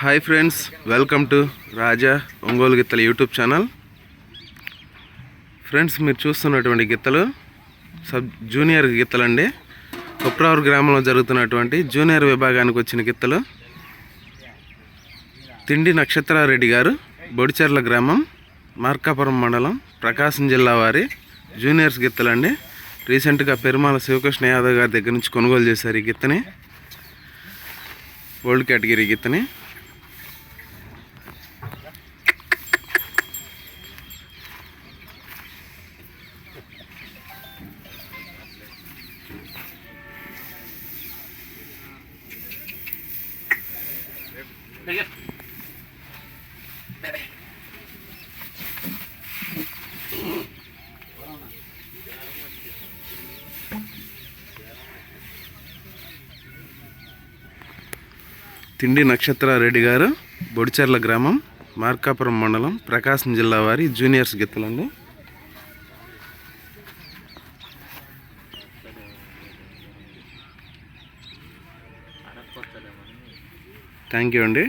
Hi friends welcome to Raja Ongole గిత్తల YouTube channel friends మీరు చూస్తున్నటువంటి గిత్తలు సబ్ జూనియర్ గిత్తలండి కుప్రావూరు గ్రామంలో జరుగుతున్నటువంటి జూనియర్ విభాగానికి వచ్చిన గిత్తలు. తిండి నక్షత్రారెడ్డి గారు బొడిచెర్ల గ్రామం మార్కాపురం మండలం ప్రకాశం జిల్లా వారి జూనియర్స్ గిత్తలండి రీసెంట్గా పెరుమాల శివకృష్ణ యాదవ్ గారి దగ్గర నుంచి కొనుగోలు చేశారు ఈ గిత్తని. Old category గిత్తని. తిండి నక్షత్రారెడ్డి గారు బొడిచెర్ల గ్రామం మార్కాపురం మండలం ప్రకాశం జిల్లా వారి జూనియర్స్ గిత్తలండి. థ్యాంక్ యూ అండి.